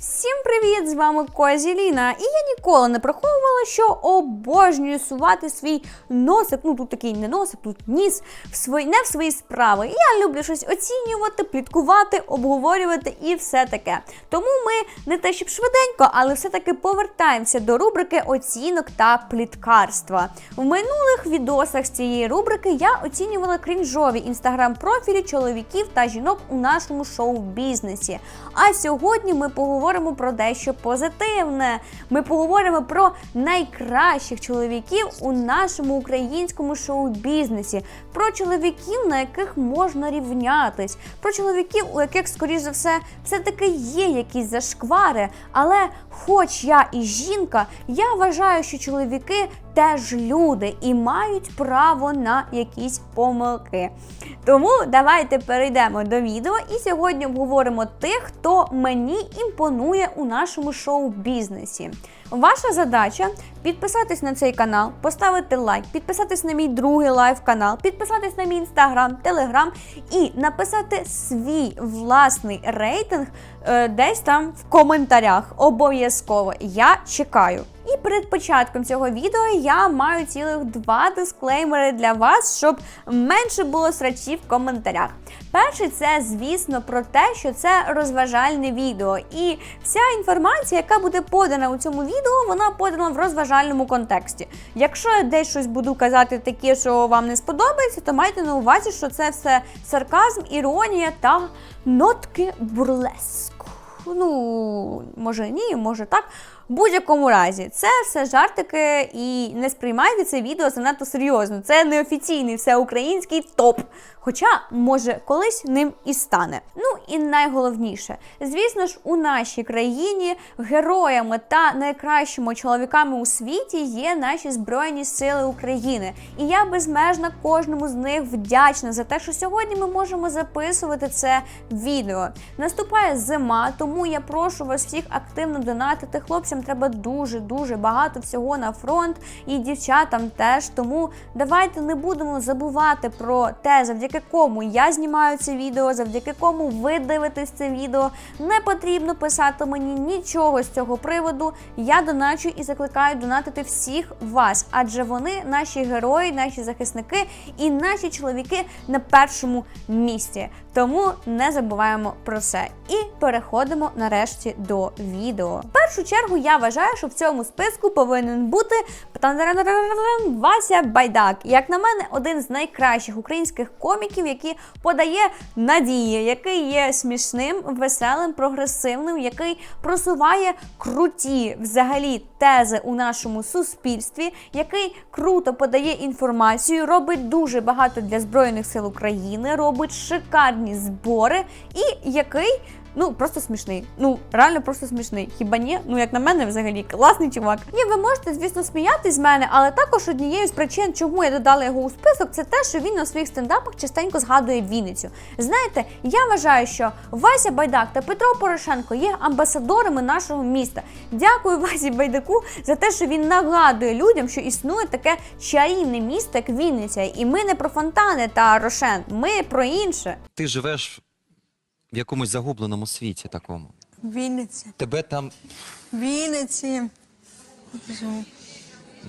Всім привіт! З вами Козі Ліна. І я ніколи не приховувала, що обожнюю сувати свій носик. Ну тут такий не носик, тут ніс в свої, не в свої справи. Я люблю щось оцінювати, пліткувати, обговорювати і все таке. Тому ми не те, щоб швиденько, але все-таки повертаємося до рубрики оцінок та пліткарства. В минулих відосах з цієї рубрики я оцінювала крінжові інстаграм-профілі чоловіків та жінок у нашому шоу-бізнесі. А сьогодні ми поговоримо про дещо позитивне. Ми поговоримо про найкращих чоловіків у нашому українському шоу-бізнесі, про чоловіків, на яких можна рівнятись, про чоловіків, у яких, скоріш за все, все-таки є якісь зашквари. Але, хоч я і жінка, я вважаю, що чоловіки теж люди і мають право на якісь помилки. Тому давайте перейдемо до відео і сьогодні обговоримо тих, хто мені імпонує у нашому шоу-бізнесі. Ваша задача підписатись на цей канал, поставити лайк, підписатись на мій другий лайв канал, підписатись на мій інстаграм, телеграм і написати свій власний рейтинг е, десь там в коментарях. Обов'язково я чекаю. І перед початком цього відео я маю цілих два дисклеймери для вас, щоб менше було срачів в коментарях. Перший це, звісно, про те, що це розважальне відео, і вся інформація, яка буде подана у цьому відео, вона подана в розважальному контексті. Якщо я десь щось буду казати таке, що вам не сподобається, то майте на увазі, що це все сарказм, іронія та нотки бурлеску. Ну, може ні, може так. Будь-якому разі, це все жартики, і не сприймайте це відео занадто серйозно. Це неофіційний всеукраїнський топ. Хоча, може, колись ним і стане. Ну і найголовніше, звісно ж, у нашій країні героями та найкращими чоловіками у світі є наші Збройні Сили України. І я безмежно кожному з них вдячна за те, що сьогодні ми можемо записувати це відео. Наступає зима, тому я прошу вас всіх активно донатити. Хлопцям треба дуже дуже багато всього на фронт і дівчатам теж. Тому давайте не будемо забувати про те, завдяки кому я знімаю це відео, завдяки кому ви дивитесь це відео. Не потрібно писати мені нічого з цього приводу. Я доначу і закликаю донатити всіх вас, адже вони наші герої, наші захисники і наші чоловіки на першому місці. Тому не забуваємо про це. І переходимо нарешті до відео. В першу чергу я вважаю, що в цьому списку повинен бути Вася Байдак. Як на мене, один з найкращих українських коміків, який подає надії, який є смішним, веселим, прогресивним, який просуває круті взагалі тези у нашому суспільстві, який круто подає інформацію, робить дуже багато для збройних сил України, робить шикарні збори, і який. Ну, просто смішний. Ну, реально просто смішний. Хіба ні? Ну, як на мене, взагалі, класний чувак. Ні, ви можете, звісно, сміятись з мене, але також однією з причин, чому я додала його у список, це те, що він на своїх стендапах частенько згадує Вінницю. Знаєте, я вважаю, що Вася Байдак та Петро Порошенко є амбасадорами нашого міста. Дякую Васі Байдаку за те, що він нагадує людям, що існує таке чарівне місто, як Вінниця. І ми не про фонтани та Рошен, ми про інше. Ти живеш в якомусь загубленому світі такому. Вінниці. Тебе там. Вінниці.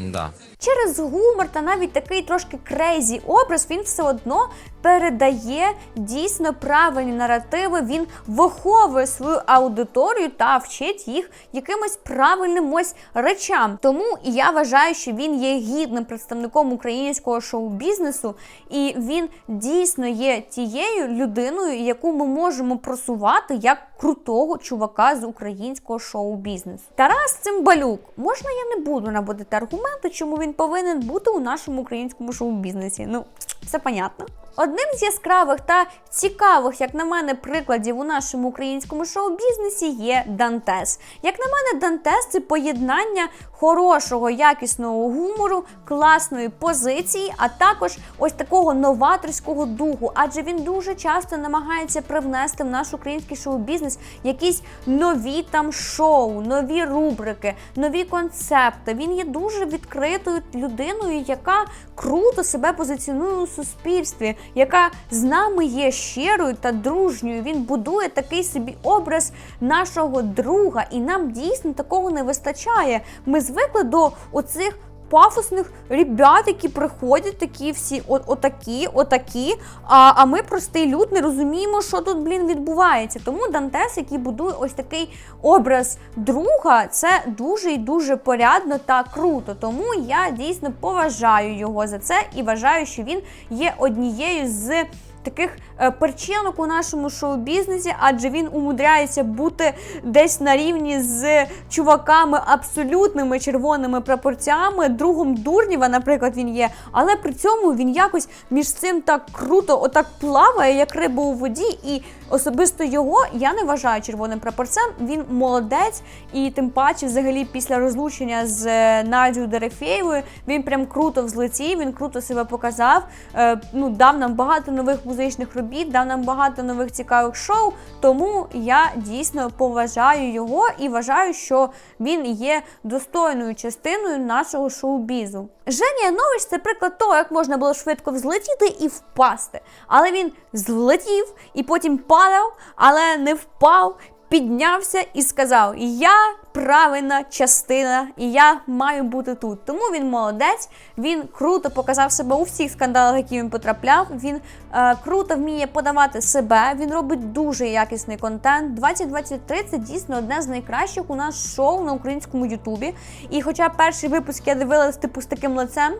Да. Через гумор та навіть такий трошки крейзі образ він все одно передає дійсно правильні наративи. Він виховує свою аудиторію та вчить їх якимось правильним ось речам. Тому я вважаю, що він є гідним представником українського шоу-бізнесу, і він дійсно є тією людиною, яку ми можемо просувати як крутого чувака з українського шоу-бізнесу. Тарас Цимбалюк. Можна я не буду наводити аргументи, чому він повинен бути у нашому українському шоу-бізнесі? Ну, все понятно. Одним з яскравих та цікавих, як на мене, прикладів у нашому українському шоу-бізнесі є Дантес. Як на мене, Дантес це поєднання хорошого, якісного гумору, класної позиції, а також ось такого новаторського духу. Адже він дуже часто намагається привнести в наш український шоу-бізнес якісь нові там шоу, нові рубрики, нові концепти. Він є дуже відкритою людиною, яка круто себе позиціонує у суспільстві. Яка з нами є щирою та дружньою. Він будує такий собі образ нашого друга, і нам дійсно такого не вистачає. Ми звикли до оцих. Пафосних ребят, які приходять, такі всі о- отакі, отакі. А, а ми, простий люд, не розуміємо, що тут, блін, відбувається. Тому Дантес, який будує ось такий образ друга, це дуже і дуже порядно та круто. Тому я дійсно поважаю його за це і вважаю, що він є однією з. Таких е, перчинок у нашому шоу-бізнесі, адже він умудряється бути десь на рівні з чуваками абсолютними червоними прапорцями, другом Дурнєва, наприклад, він є. Але при цьому він якось між цим так круто, отак плаває, як риба у воді. І особисто його я не вважаю червоним прапорцем. Він молодець, і тим паче, взагалі, після розлучення з е, Надією Дерефєєвою, він прям круто взлетів, він круто себе показав. Е, ну, дав нам багато нових музичних робіт, дав нам багато нових цікавих шоу. Тому я дійсно поважаю його і вважаю, що він є достойною частиною нашого шоу-бізу. Женя Янович це приклад того, як можна було швидко взлетіти і впасти. Але він злетів і потім падав, але не впав. Піднявся і сказав: Я правильна частина, і я маю бути тут. Тому він молодець, він круто показав себе у всіх скандалах, які він потрапляв. Він е, круто вміє подавати себе. Він робить дуже якісний контент. 2023 це дійсно одне з найкращих у нас шоу на українському Ютубі. І хоча перший випуск я дивилась типу з таким лицем.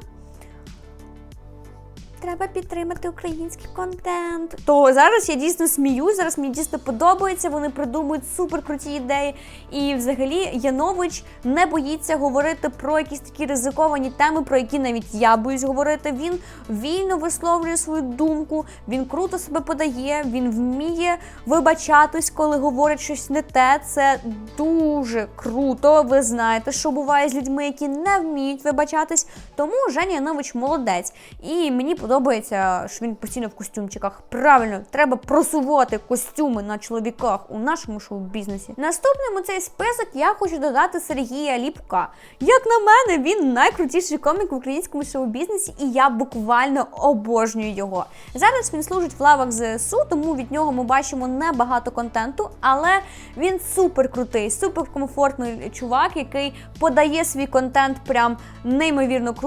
Треба підтримати український контент. То зараз я дійсно сміюсь, зараз мені дійсно подобається. Вони придумують супер круті ідеї. І взагалі Янович не боїться говорити про якісь такі ризиковані теми, про які навіть я боюсь говорити. Він вільно висловлює свою думку, він круто себе подає, він вміє вибачатись, коли говорить щось не те. Це дуже круто. Ви знаєте, що буває з людьми, які не вміють вибачатись. Тому Женя Янович молодець. І мені подобається, що він постійно в костюмчиках. Правильно, треба просувати костюми на чоловіках у нашому шоу-бізнесі. Наступним у цей список я хочу додати Сергія Ліпка. Як на мене, він найкрутіший комік в українському шоу-бізнесі, і я буквально обожнюю його. Зараз він служить в лавах ЗСУ, тому від нього ми бачимо небагато контенту, але він супер крутий, супер комфортний чувак, який подає свій контент прям неймовірно круто,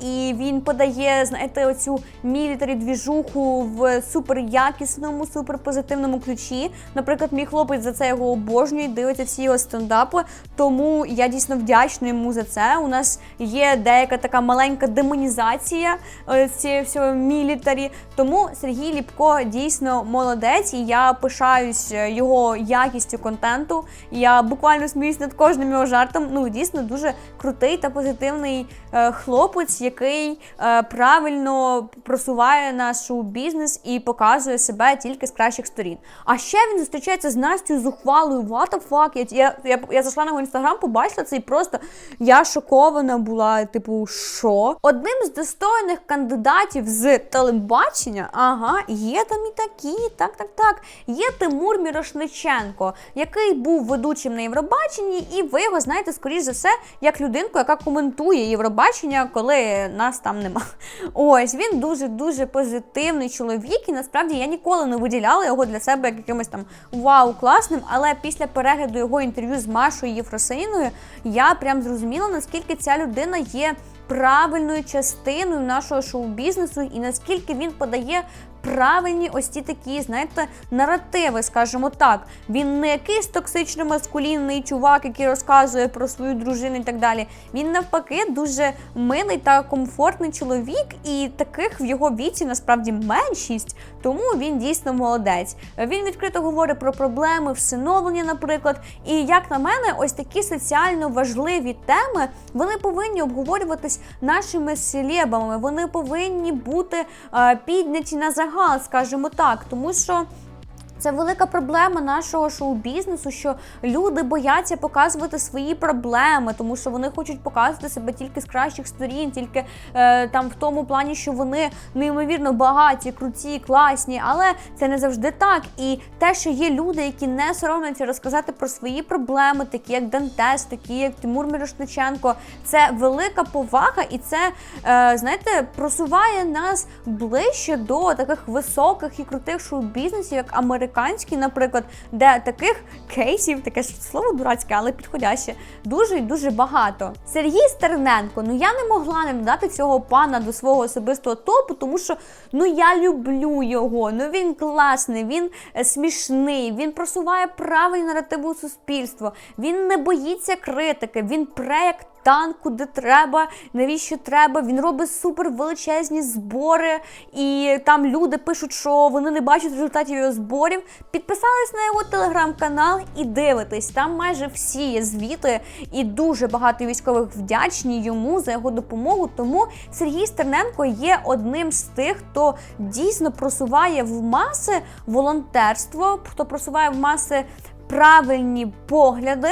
і він подає, знаєте, оцю мілітарі двіжуху в супер якісному, супер ключі. Наприклад, мій хлопець за це його обожнює, дивиться всі його стендапи. Тому я дійсно вдячна йому за це. У нас є деяка така маленька демонізація е, цієї всього мілітарі. Тому Сергій Ліпко дійсно молодець, і я пишаюсь е, його якістю контенту. Я буквально сміюсь над кожним його жартом. Ну, дійсно дуже крутий та позитивний е, хлопець, який е, правильно просуває наш шоу-бізнес і показує себе тільки з кращих сторін. А ще він зустрічається з Настю зухвалою. What the fuck? Я, я, я, я зайшла на його інстаграм, побачила це і просто я шокована була. Типу, що? Одним з достойних кандидатів з телебачення, ага, є там і такі, так, так, так. Є Тимур Мірошниченко, який був ведучим на Євробаченні, і ви його знаєте, скоріш за все, як людинку, яка коментує Євробачення, коли нас там нема. Ось він дуже дуже позитивний чоловік, і насправді я ніколи не виділяла його для себе як якимось там вау класним. Але після перегляду його інтерв'ю з Машою Єфросиною я прям зрозуміла, наскільки ця людина є правильною частиною нашого шоу-бізнесу, і наскільки він подає. Правильні ось ті такі, знаєте, наративи, скажімо так. Він не якийсь токсично маскулінний чувак, який розказує про свою дружину і так далі. Він навпаки дуже милий та комфортний чоловік, і таких в його віці насправді меншість, тому він дійсно молодець. Він відкрито говорить про проблеми всиновлення, наприклад. І як на мене, ось такі соціально важливі теми вони повинні обговорюватись нашими селебами. Вони повинні бути е, підняті на загал, скажімо так, тому що. Це велика проблема нашого шоу-бізнесу, що люди бояться показувати свої проблеми, тому що вони хочуть показувати себе тільки з кращих сторін, тільки е, там в тому плані, що вони неймовірно багаті, круті, класні. Але це не завжди так. І те, що є люди, які не соромляться розказати про свої проблеми, такі як Дантес, такі як Тимур Мірошниченко, це велика повага, і це е, знаєте, просуває нас ближче до таких високих і крутих шоу-бізнесів, як американський, наприклад, де таких кейсів, таке ж слово дурацьке, але підходяще, дуже і дуже багато. Сергій Стерненко, ну я не могла не додати цього пана до свого особистого топу, тому що ну я люблю його. Ну він класний, він е, смішний, він просуває правильні наративи у суспільство, він не боїться критики, він пре як танк, куди треба, навіщо треба. Він робить супер величезні збори, і там люди пишуть, що вони не бачать результатів його зборів. Підписались на його телеграм-канал і дивитесь. Там майже всі є звіти, і дуже багато військових вдячні йому за його допомогу. Тому Сергій Стерненко є одним з тих, хто дійсно просуває в маси волонтерство, хто просуває в маси правильні погляди.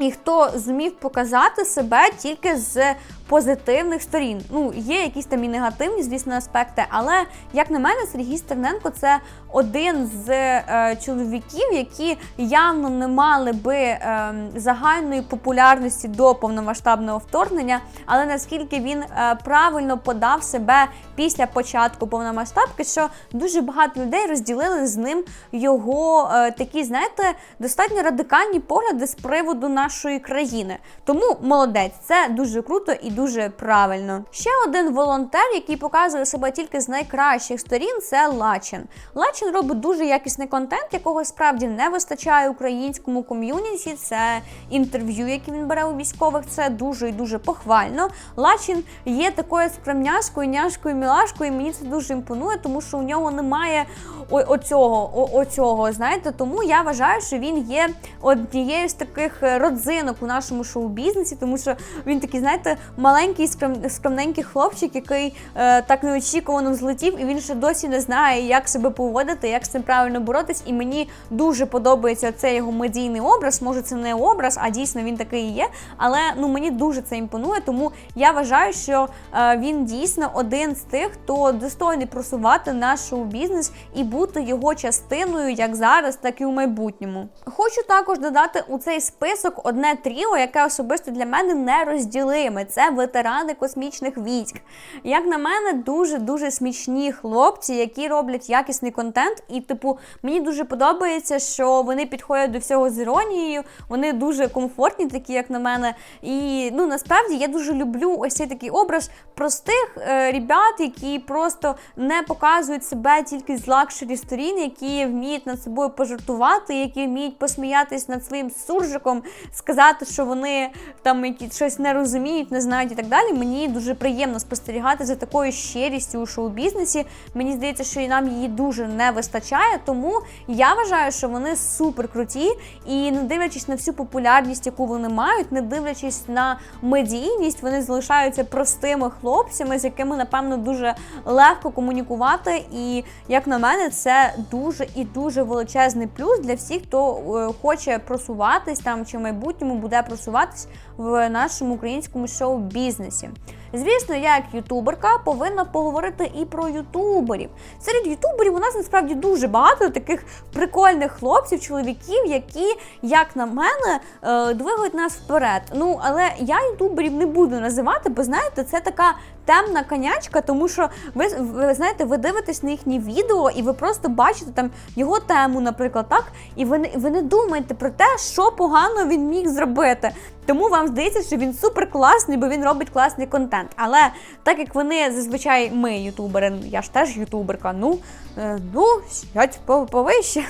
І хто зміг показати себе тільки з позитивних сторін. Ну, є якісь там і негативні, звісно, аспекти, але, як на мене, Сергій Стерненко це один з е, чоловіків, які явно не мали би е, загальної популярності до повномасштабного вторгнення, але наскільки він е, правильно подав себе після початку повномасштабки, що дуже багато людей розділили з ним його е, такі, знаєте, достатньо радикальні погляди з приводу нашої країни. Тому молодець, це дуже круто і дуже правильно. Ще один волонтер, який показує себе тільки з найкращих сторін, це Лачин. Лачин робить дуже якісний контент, якого справді не вистачає українському ком'юніті. Це інтерв'ю, які він бере у військових. Це дуже і дуже похвально. Лачин є такою скромняшкою, няшкою, мілашкою. і Мені це дуже імпонує, тому що у нього немає оцього, оцього, знаєте, тому я вважаю, що він є однією з таких родзинок у нашому шоу-бізнесі, тому що він такий, знаєте, маленький скромненький хлопчик, який е, так неочікувано взлетів, і він ще досі не знає, як себе поводити, як з цим правильно боротись. І мені дуже подобається цей його медійний образ. Може, це не образ, а дійсно він такий і є. Але ну мені дуже це імпонує, тому я вважаю, що е, він дійсно один з тих, хто достойний просувати наш шоу-бізнес і бути його частиною як зараз, так і у майбутньому. Хочу також додати у цей список одне тріо, яке особисто для мене нерозділиме. Це ветерани космічних військ. Як на мене, дуже дуже смішні хлопці, які роблять якісний контент. І, типу, мені дуже подобається, що вони підходять до всього з іронією. Вони дуже комфортні, такі як на мене. І ну насправді я дуже люблю ось цей такий образ простих е, ребят, які просто не показують себе тільки з лакшері сторін, які вміють над собою пожартувати, які вміють посміятись над своїм суржиком, сказати, що вони там які щось не розуміють, не знають і так далі. Мені дуже приємно спостерігати за такою щирістю у шоу-бізнесі. Мені здається, що і нам її дуже не вистачає. Тому я вважаю, що вони супер круті, і не дивлячись на всю популярність, яку вони мають, не дивлячись на медійність, вони залишаються простими хлопцями, з якими напевно дуже легко комунікувати. І як на мене, це дуже і дуже величезний плюс для всіх, хто е, хоче просуватись там чи в майбутньому буде просуватись в нашому українському шоу-бізнесі. Звісно, я як ютуберка повинна поговорити і про ютуберів. Серед ютуберів у нас насправді дуже багато таких прикольних хлопців, чоловіків, які, як на мене, е, двигають нас вперед. Ну, але я ютуберів не буду називати, бо знаєте, це така темна конячка, тому що ви, ви знаєте, ви дивитесь на їхні відео, і ви просто бачите там його тему, наприклад, так, і ви не, ви не думаєте про те, що погано він міг зробити. Тому вам здається, що він супер класний, бо він робить класний контент. Але так як вони зазвичай ми, ютубери, я ж теж ютуберка, ну, е, ну сядь по- повище.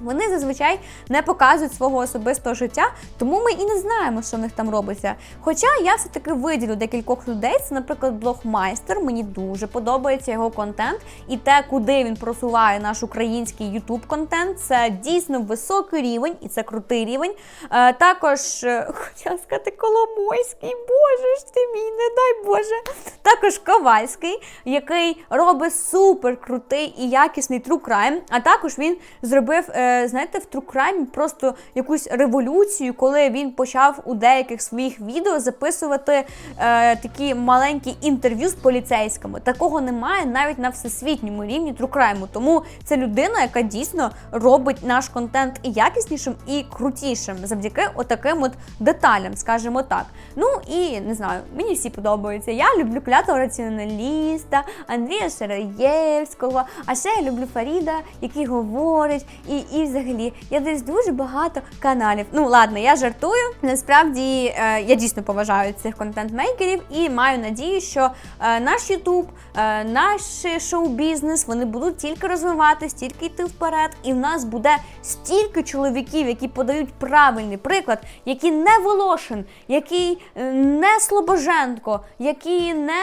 Вони зазвичай не показують свого особистого життя, тому ми і не знаємо, що в них там робиться. Хоча я все-таки виділю декількох людей. Це, наприклад, блогмайстер. Мені дуже подобається його контент і те, куди він просуває наш український YouTube контент. Це дійсно високий рівень, і це крутий рівень. Е, також е, хотіла сказати Коломойський, боже ж ти мій, не дай Боже. Також Ковальський, який робить супер крутий і якісний true crime. А також він зробив, знаєте, в true просто якусь революцію, коли він почав у деяких своїх відео записувати е, такі маленькі інтерв'ю з поліцейськими. Такого немає навіть на всесвітньому рівні crime. Тому це людина, яка дійсно робить наш контент і якіснішим, і крутішим завдяки отаким от деталям, скажімо так. Ну і не знаю, мені всі подобаються. Я люблю клятого раціоналіста, Андрія Шараєвського, а ще я люблю Фаріда, який говорить, і, і взагалі я десь дуже багато каналів. Ну ладно, я жартую. Насправді е, я дійсно поважаю цих контент-мейкерів і маю надію, що е, наш Ютуб, е, наш шоу-бізнес вони будуть тільки розвиватись, тільки йти вперед, і в нас буде стільки чоловіків, які подають правильний приклад, які не Волошин, е, не Слобоженко, які не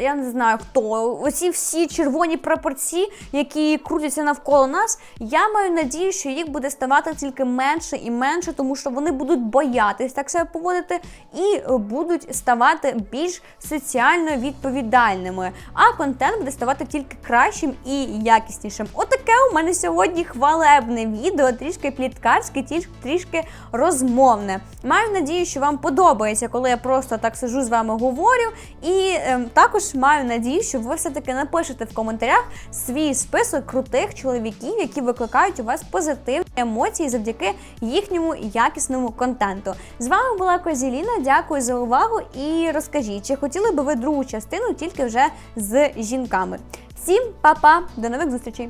я не знаю хто. Оці всі червоні прапорці, які крутяться навколо нас. Я маю надію, що їх буде ставати тільки менше і менше, тому що вони будуть боятись так себе поводити і будуть ставати більш соціально відповідальними. А контент буде ставати тільки кращим і якіснішим. Отаке у мене сьогодні хвалебне відео, трішки пліткарське, трішки розмовне. Маю надію, що вам подобається, коли я просто так сижу з вами говорю. І ем, також маю надію, що ви все-таки напишете в коментарях свій список крутих чоловіків, які викликають у вас позитивні емоції завдяки їхньому якісному контенту. З вами була Козіліна. Дякую за увагу і розкажіть, чи хотіли би ви другу частину тільки вже з жінками. Всім па-па, до нових зустрічей!